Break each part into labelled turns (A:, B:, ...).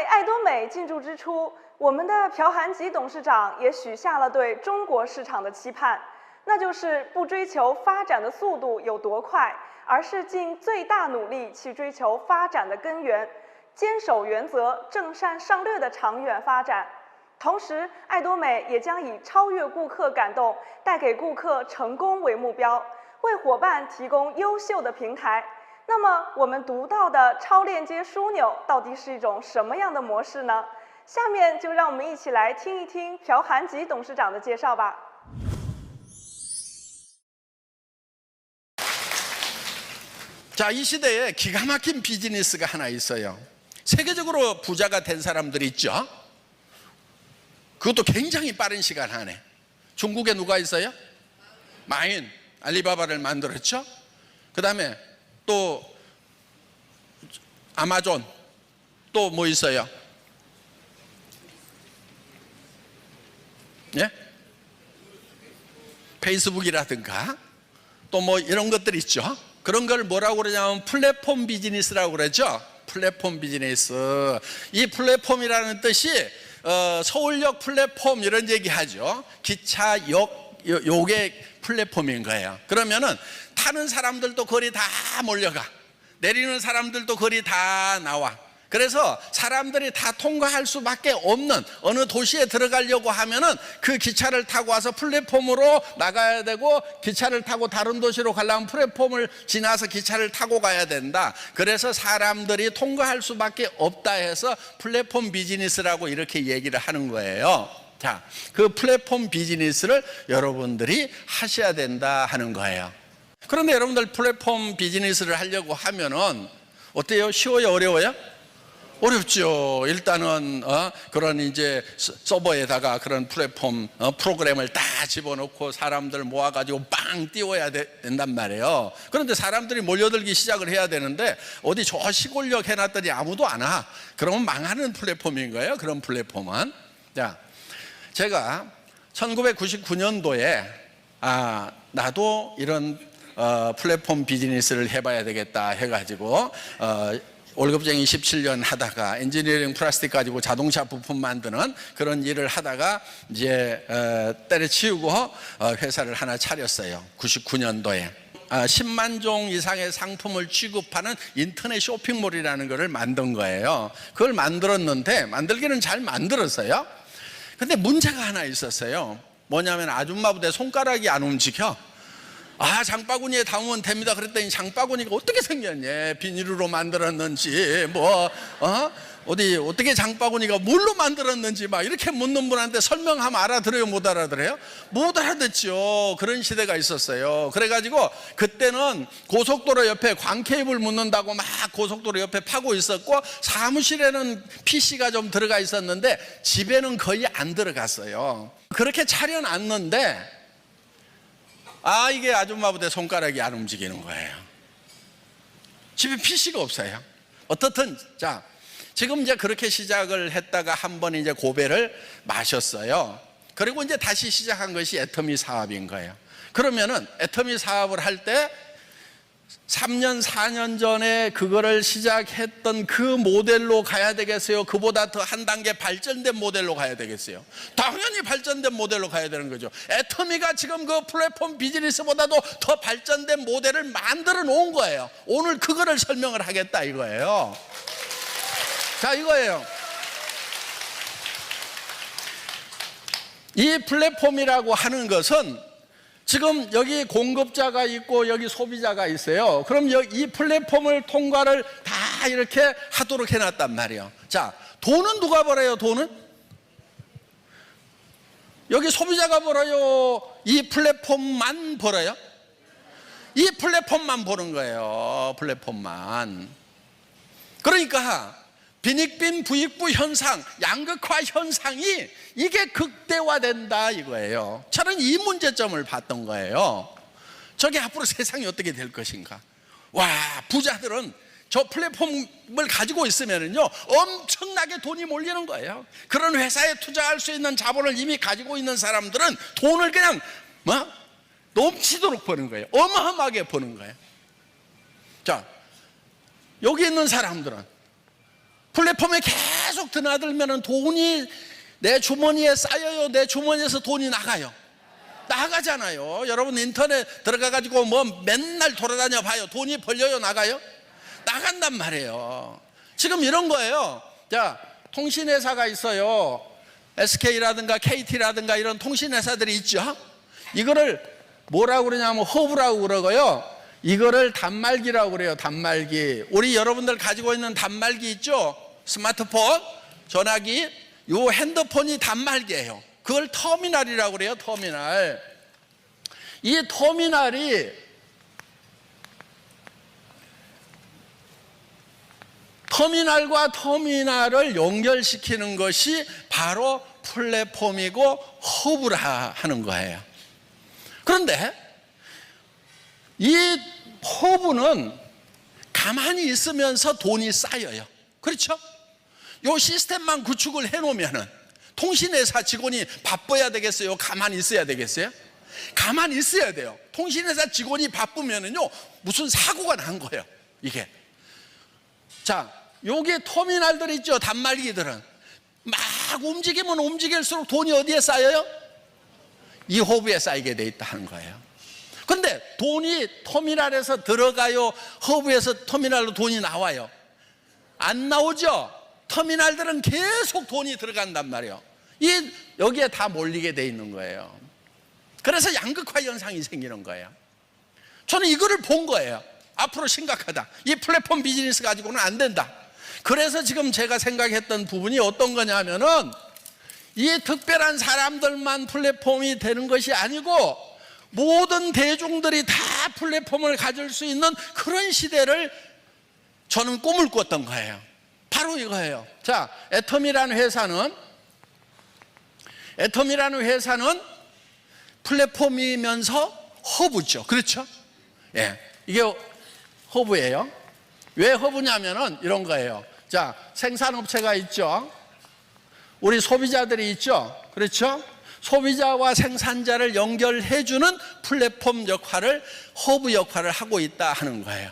A: 在爱多美进驻之初，我们的朴韩吉董事长也许下了对中国市场的期盼，那就是不追求发展的速度有多快，而是尽最大努力去追求发展的根源，坚守原则、正善上略的长远发展。同时，爱多美也将以超越顾客感动、带给顾客成功为目标，为伙伴提供优秀的平台。那么，我们读到的超链接枢纽到底是一种什么样的模式呢？下面就让我们一起来听一听朴涵吉董事长的介绍吧。
B: 자, 이 시대에 기가 막힌 비즈니스가 하나 있어요. 세계적으로 부자가 된 사람들이 있죠. 그것도 굉장히 빠른 시간 안에. 중국에 누가 있어요? 마인, 알리바바를 만들었죠. 그 다음에 또 아마존, 또 뭐 있어요? 예? 페이스북이라든가 또 뭐 이런 것들 있죠. 그런 걸 뭐라고 그러냐면 플랫폼 비즈니스라고 그러죠. 플랫폼 비즈니스. 이 플랫폼이라는 뜻이 어, 서울역 플랫폼 이런 얘기 하죠. 기차역 요- 요게 플랫폼인 거예요. 그러면은 타는 사람들도 거리 다 몰려가. 내리는 사람들도 거리 다 나와. 그래서 사람들이 다 통과할 수밖에 없는 어느 도시에 들어가려고 하면은 그 기차를 타고 와서 플랫폼으로 나가야 되고 기차를 타고 다른 도시로 가려면 플랫폼을 지나서 기차를 타고 가야 된다. 그래서 사람들이 통과할 수밖에 없다 해서 플랫폼 비즈니스라고 이렇게 얘기를 하는 거예요. 자, 그 플랫폼 비즈니스를 여러분들이 하셔야 된다 하는 거예요. 그런데 여러분들 플랫폼 비즈니스를 하려고 하면은 어때요? 쉬워요? 어려워요? 어렵죠. 일단은 어, 그런 이제 서- 서버에다가 그런 플랫폼 어, 프로그램을 다 집어넣고 사람들 모아가지고 빵 띄워야 되- 된단 말이에요. 그런데 사람들이 몰려들기 시작을 해야 되는데 어디 저 시골역 해놨더니 아무도 안 와. 그러면 망하는 플랫폼인 거예요. 그런 플랫폼은. 자, 제가 1999년도에 아 나도 이런 어, 플랫폼 비즈니스를 해봐야 되겠다 해가지고 어, 월급쟁이 17년 하다가 엔지니어링 플라스틱 가지고 자동차 부품 만드는 그런 일을 하다가 이제 어, 때려치우고 어, 회사를 하나 차렸어요. 99년도에. 아, 10만 종 이상의 상품을 취급하는 인터넷 쇼핑몰이라는 것을 만든 거예요. 그걸 만들었는데 만들기는 잘 만들었어요. 근데 문제가 하나 있었어요. 뭐냐면 아줌마 부대 손가락이 안 움직여. 아, 장바구니에 담으면 됩니다. 그랬더니 장바구니가 어떻게 생겼냐. 비닐로 만들었는지, 뭐, 어? 어디, 어떻게 장바구니가 뭘로 만들었는지 막 이렇게 묻는 분한테 설명하면 알아들어요? 못 알아들어요? 못 알아듣죠. 그런 시대가 있었어요. 그래가지고 그때는 고속도로 옆에 광케이블 묻는다고 막 고속도로 옆에 파고 있었고 사무실에는 PC가 좀 들어가 있었는데 집에는 거의 안 들어갔어요. 그렇게 차려놨는데 아 이게 아줌마 부대 손가락이 안 움직이는 거예요. 집에 PC가 없어요. 어떻든 자 지금 이제 그렇게 시작을 했다가 한 번 이제 고배를 마셨어요. 그리고 이제 다시 시작한 것이 애터미 사업인 거예요. 그러면은 애터미 사업을 할 때 3년, 4년 전에 그거를 시작했던 그 모델로 가야 되겠어요? 그보다 더 한 단계 발전된 모델로 가야 되겠어요? 당연히 발전된 모델로 가야 되는 거죠. 애터미가 지금 그 플랫폼 비즈니스보다도 더 발전된 모델을 만들어 놓은 거예요. 오늘 그거를 설명을 하겠다 이거예요. 자, 이거예요. 이 플랫폼이라고 하는 것은 지금 여기 공급자가 있고 여기 소비자가 있어요. 그럼 여- 이 플랫폼을 통과를 다 이렇게 하도록 해놨단 말이에요. 자, 돈은 누가 벌어요? 돈은? 여기 소비자가 벌어요? 이 플랫폼만 벌어요? 이 플랫폼만 보는 거예요. 플랫폼만. 그러니까 빈익빈 부익부 현상, 양극화 현상이 이게 극대화된다 이거예요. 저는 이 문제점을 봤던 거예요. 저게 앞으로 세상이 어떻게 될 것인가? 와, 부자들은 저 플랫폼을 가지고 있으면은요, 엄청나게 돈이 몰리는 거예요. 그런 회사에 투자할 수 있는 자본을 이미 가지고 있는 사람들은 돈을 그냥, 뭐? 넘치도록 버는 거예요. 어마어마하게 버는 거예요. 자, 여기 있는 사람들은 플랫폼에 계속 드나들면 돈이 내 주머니에 쌓여요. 내 주머니에서 돈이 나가요. 나가잖아요. 여러분 인터넷 들어가 가지고 뭐 맨날 돌아다녀 봐요. 돈이 벌려요, 나가요? 나간단 말이에요. 지금 이런 거예요. 자, 통신회사가 있어요. SK라든가 KT라든가 이런 통신회사들이 있죠. 이거를 뭐라고 그러냐면 허브라고 그러고요. 이거를 단말기라고 그래요. 단말기. 우리 여러분들 가지고 있는 단말기 있죠? 스마트폰, 전화기, 요 핸드폰이 단말기예요. 그걸 터미널이라고 그래요. 터미널. 이 터미널이 터미널과 터미널을 연결시키는 것이 바로 플랫폼이고 허브라 하는 거예요. 그런데 이 허브는 가만히 있으면서 돈이 쌓여요. 그렇죠? 요 시스템만 구축을 해놓으면은 통신회사 직원이 바빠야 되겠어요? 가만히 있어야 되겠어요? 가만히 있어야 돼요. 통신회사 직원이 바쁘면은요, 무슨 사고가 난 거예요. 이게. 자, 요게 터미널들 있죠. 단말기들은. 막 움직이면 움직일수록 돈이 어디에 쌓여요? 이 호브에 쌓이게 돼 있다는 거예요. 근데 돈이 터미널에서 들어가요? 허브에서 터미널로 돈이 나와요? 안 나오죠? 터미널들은 계속 돈이 들어간단 말이에요. 이 여기에 다 몰리게 돼 있는 거예요. 그래서 양극화 현상이 생기는 거예요. 저는 이거를 본 거예요. 앞으로 심각하다. 이 플랫폼 비즈니스 가지고는 안 된다. 그래서 지금 제가 생각했던 부분이 어떤 거냐면은 이 특별한 사람들만 플랫폼이 되는 것이 아니고 모든 대중들이 다 플랫폼을 가질 수 있는 그런 시대를 저는 꿈을 꿨던 거예요. 바로 이거예요. 자, 애텀이라는 회사는 애텀이라는 회사는 플랫폼이면서 허브죠. 그렇죠? 예. 이게 허브예요. 왜 허브냐면은 이런 거예요. 자, 생산업체가 있죠. 우리 소비자들이 있죠. 그렇죠? 소비자와 생산자를 연결해주는 플랫폼 역할을 허브 역할을 하고 있다 하는 거예요.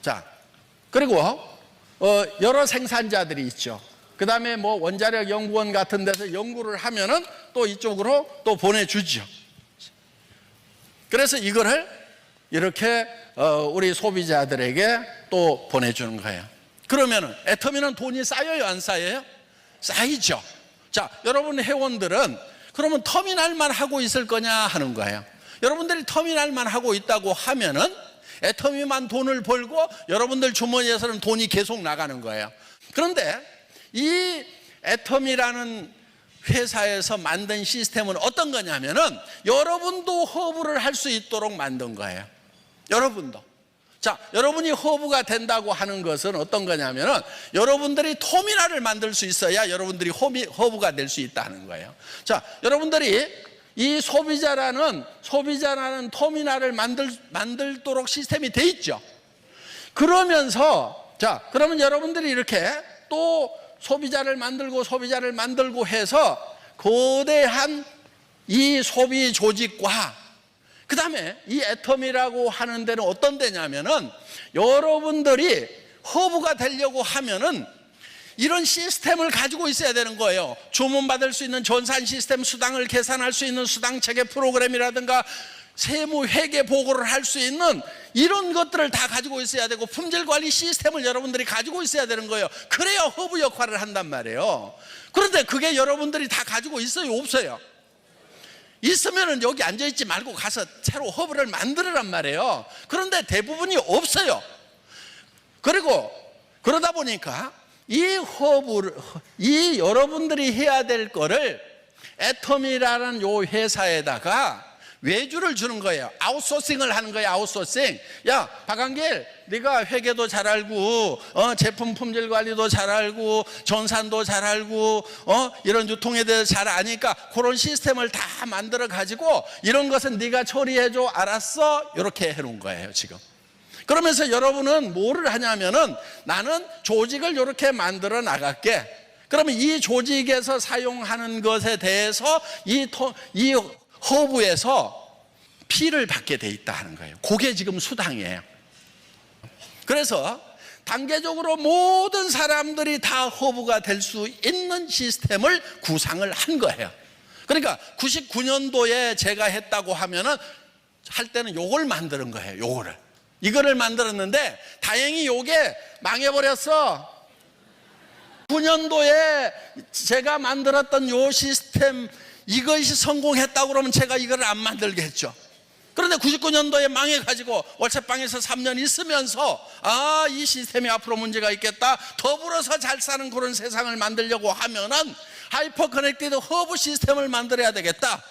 B: 자, 그리고 어, 여러 생산자들이 있죠. 그 다음에 뭐 원자력 연구원 같은 데서 연구를 하면은 또 이쪽으로 또 보내주죠. 그래서 이거를 이렇게 어, 우리 소비자들에게 또 보내주는 거예요. 그러면은 애터미는 돈이 쌓여요, 안 쌓여요? 쌓이죠. 자, 여러분 회원들은 그러면 터미널만 하고 있을 거냐 하는 거예요. 여러분들이 터미널만 하고 있다고 하면은 애터미만 돈을 벌고 여러분들 주머니에서는 돈이 계속 나가는 거예요. 그런데 이 애터미라는 회사에서 만든 시스템은 어떤 거냐면은 여러분도 허브를 할 수 있도록 만든 거예요. 여러분도. 자, 여러분이 허브가 된다고 하는 것은 어떤 거냐면은 여러분들이 터미널을 만들 수 있어야 여러분들이 허브가 될 수 있다는 거예요. 자, 여러분들이 이 소비자라는 소비자라는 터미널을 만들 만들도록 시스템이 돼 있죠. 그러면서 자, 그러면 여러분들이 이렇게 또 소비자를 만들고 소비자를 만들고 해서 거대한 이 소비 조직과 그 다음에 이 애텀이라고 하는 데는 어떤 데냐면은 여러분들이 허브가 되려고 하면은 이런 시스템을 가지고 있어야 되는 거예요. 주문받을 수 있는 전산 시스템, 수당을 계산할 수 있는 수당 체계 프로그램이라든가 세무 회계 보고를 할 수 있는 이런 것들을 다 가지고 있어야 되고 품질 관리 시스템을 여러분들이 가지고 있어야 되는 거예요. 그래야 허브 역할을 한단 말이에요. 그런데 그게 여러분들이 다 가지고 있어요, 없어요? 있으면은 여기 앉아 있지 말고 가서 새로 허브를 만들으란 말이에요. 그런데 대부분이 없어요. 그리고 그러다 보니까 이 허브를 이 여러분들이 해야 될 거를 애텀이라는 요 회사에다가 외주를 주는 거예요. 아웃소싱을 하는 거예요. 아웃소싱. 야, 박한길, 네가 회계도 잘 알고, 어, 제품 품질 관리도 잘 알고, 전산도 잘 알고, 어, 이런 유통에 대해서 잘 아니까 그런 시스템을 다 만들어 가지고 이런 것은 네가 처리해 줘. 알았어? 이렇게 해 놓은 거예요, 지금. 그러면서 여러분은 뭐를 하냐면은 나는 조직을 이렇게 만들어 나갈게. 그러면 이 조직에서 사용하는 것에 대해서 이, 토, 이 허브에서 피를 받게 돼 있다 하는 거예요. 그게 지금 수당이에요. 그래서 단계적으로 모든 사람들이 다 허브가 될 수 있는 시스템을 구상을 한 거예요. 그러니까 99년도에 제가 했다고 하면은 할 때는 요걸 만드는 거예요. 요거를. 이거를 만들었는데 다행히 요게 망해버렸어. 9년도에 제가 만들었던 요 시스템 이것이 성공했다고 그러면 제가 이걸 안 만들겠죠. 그런데 99년도에 망해가지고 월세방에서 3년 있으면서 아, 이 시스템이 앞으로 문제가 있겠다. 더불어서 잘 사는 그런 세상을 만들려고 하면은 하이퍼 커넥티드 허브 시스템을 만들어야 되겠다.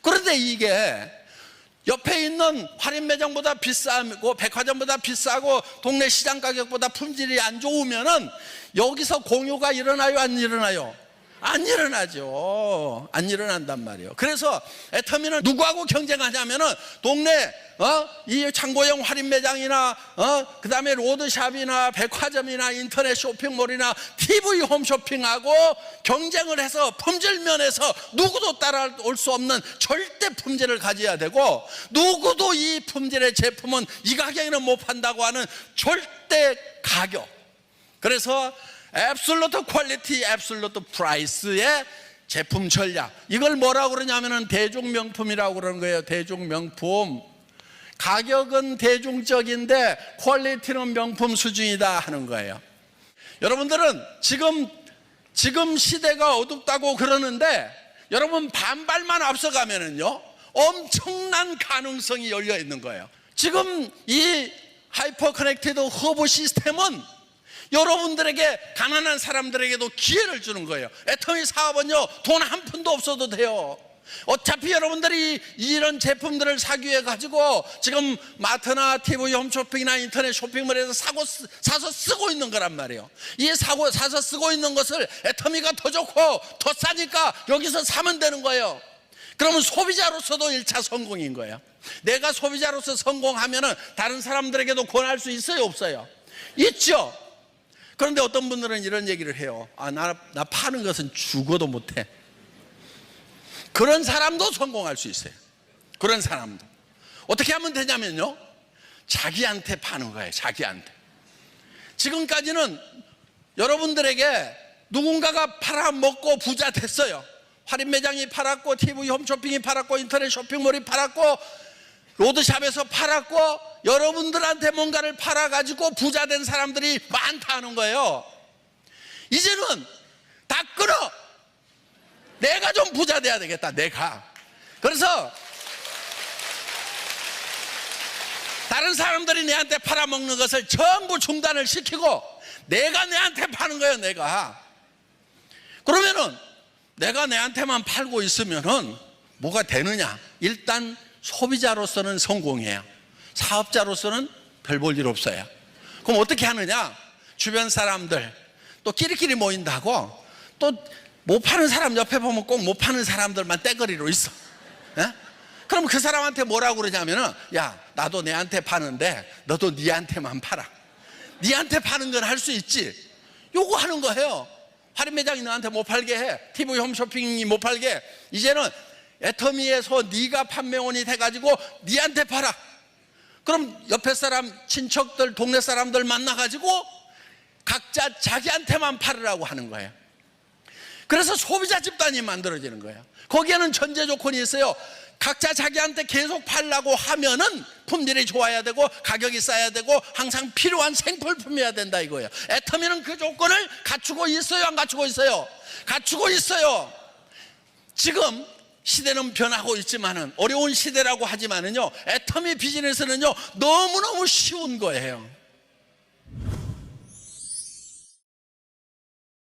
B: 그런데 이게 옆에 있는 할인 매장보다 비싸고 백화점보다 비싸고 동네 시장 가격보다 품질이 안 좋으면은 여기서 공유가 일어나요 안 일어나요? 안 일어나죠. 안 일어난단 말이에요. 그래서 애터미는 누구하고 경쟁하냐면은 동네 어? 이 창고형 할인 매장이나 어? 그다음에 로드샵이나 백화점이나 인터넷 쇼핑몰이나 TV 홈쇼핑하고 경쟁을 해서 품질 면에서 누구도 따라올 수 없는 절대 품질을 가져야 되고 누구도 이 품질의 제품은 이 가격에는 못 판다고 하는 절대 가격 그래서 앱솔루트 퀄리티, 앱솔루트 프라이스의 제품 전략. 이걸 뭐라고 그러냐면은 대중 명품이라고 그러는 거예요. 대중 명품. 가격은 대중적인데 퀄리티는 명품 수준이다 하는 거예요. 여러분들은 지금 지금 시대가 어둡다고 그러는데 여러분 반발만 앞서가면은요 엄청난 가능성이 열려 있는 거예요. 지금 이 하이퍼 커넥티드 허브 시스템은 여러분들에게 가난한 사람들에게도 기회를 주는 거예요. 애터미 사업은요 돈 한 푼도 없어도 돼요. 어차피 여러분들이 이런 제품들을 사기 위해 가지고 지금 마트나 TV 홈쇼핑이나 인터넷 쇼핑몰에서 사고 쓰- 사서 쓰고 있는 거란 말이에요. 이 사고 사서 쓰고 있는 것을 애터미가 더 좋고 더 싸니까 여기서 사면 되는 거예요. 그러면 소비자로서도 1차 성공인 거예요. 내가 소비자로서 성공하면은 다른 사람들에게도 권할 수 있어요, 없어요? 있죠. 그런데 어떤 분들은 이런 얘기를 해요. 아, 나, 나 파는 것은 죽어도 못해. 그런 사람도 성공할 수 있어요. 그런 사람도. 어떻게 하면 되냐면요. 자기한테 파는 거예요. 자기한테. 지금까지는 여러분들에게 누군가가 팔아먹고 부자 됐어요. 할인 매장이 팔았고, TV 홈쇼핑이 팔았고, 인터넷 쇼핑몰이 팔았고, 로드샵에서 팔았고, 여러분들한테 뭔가를 팔아가지고 부자 된 사람들이 많다는 거예요. 이제는 다 끊어! 내가 좀 부자 돼야 되겠다, 내가. 그래서 다른 사람들이 내한테 팔아먹는 것을 전부 중단을 시키고 내가 내한테 파는 거예요, 내가. 그러면은 내가 내한테만 팔고 있으면은 뭐가 되느냐? 일단 소비자로서는 성공해요. 사업자로서는 별 볼 일 없어요. 그럼 어떻게 하느냐? 주변 사람들 또 끼리끼리 모인다고 또 못 파는 사람 옆에 보면 꼭 못 파는 사람들만 떼거리로 있어. 예? 그럼 그 사람한테 뭐라고 그러냐면은 야 나도 내한테 파는데 너도 니한테만 팔아. 니한테 파는 건 할 수 있지. 요거 하는 거예요. 할인 매장이 너한테 못 팔게 해. TV 홈쇼핑이 못 팔게. 해. 이제는 애터미에서 네가 판매원이 돼가지고 니한테 팔아. 그럼 옆에 사람, 친척들, 동네 사람들 만나가지고 각자 자기한테만 팔으라고 하는 거예요. 그래서 소비자 집단이 만들어지는 거예요. 거기에는 전제 조건이 있어요. 각자 자기한테 계속 팔라고 하면은 품질이 좋아야 되고 가격이 싸야 되고 항상 필요한 생필품이어야 된다 이거예요. 애터미는 그 조건을 갖추고 있어요, 안 갖추고 있어요? 갖추고 있어요. 지금 시대는 변하고 있지만은 어려운 시대라고 하지만은요 애터미 비즈니스는요 너무너무 쉬운 거예요